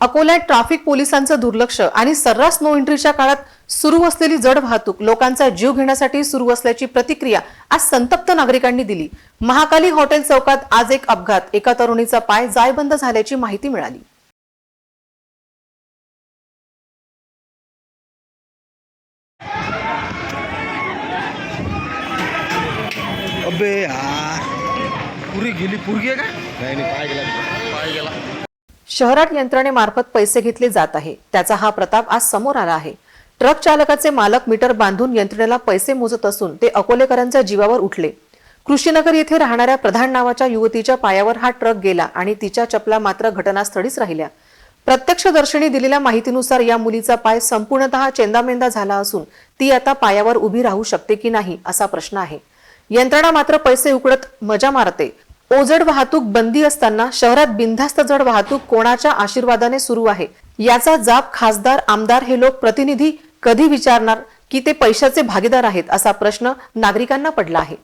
अकोल्यात ट्रॅफिक पोलिसांचं दुर्लक्ष आणि सर्रास नो एंट्रीच्या काळात सुरू असलेली जड वाहतूक लोकांचा जीव घेण्यासाठी सुरू असल्याची प्रतिक्रिया आज संतप्त नागरिकांनी दिली. महाकाली हॉटेल चौकात आज एक अपघात. एका तरुणीचा पाय जायबंद झाल्याची माहिती मिळाली. अबे यार. पुरी गेली? पुरगी आहे का? नाही नाही पाय गेला. पाय गेला शहरात यंत्रणेमार्फत पैसे घेतले जात आहे. त्याचा हा प्रताप आज समोर आला आहे. ट्रक चालकाचे मालक मीटर बांधून यंत्रणेला पैसे मोजत असून ते अकोलेकरांच्या जीवावर उठले. कृषीनगर येथे राहणाऱ्या प्रधान नावाच्या युवतीच्या पायावर हा ट्रक गेला आणि तिच्या चपला मात्र घटनास्थळीच राहिल्या. प्रत्यक्षदर्शनी दिलेल्या माहितीनुसार या मुलीचा पाय संपूर्णतः चेंदामेंदा झाला असून ती आता पायावर उभी राहू शकते की नाही असा प्रश्न आहे. यंत्रणा मात्र पैसे उकडत मजा मारते. ओझड वाहतूक बंदी असताना शहरात बिनधास्त जड वाहतूक कोणाच्या आशीर्वादाने सुरू आहे? याचा जाप खासदार आमदार हे लोक प्रतिनिधी कधी विचारणार की ते पैशाचे भागीदार आहेत असा प्रश्न नागरिकांना पडला आहे.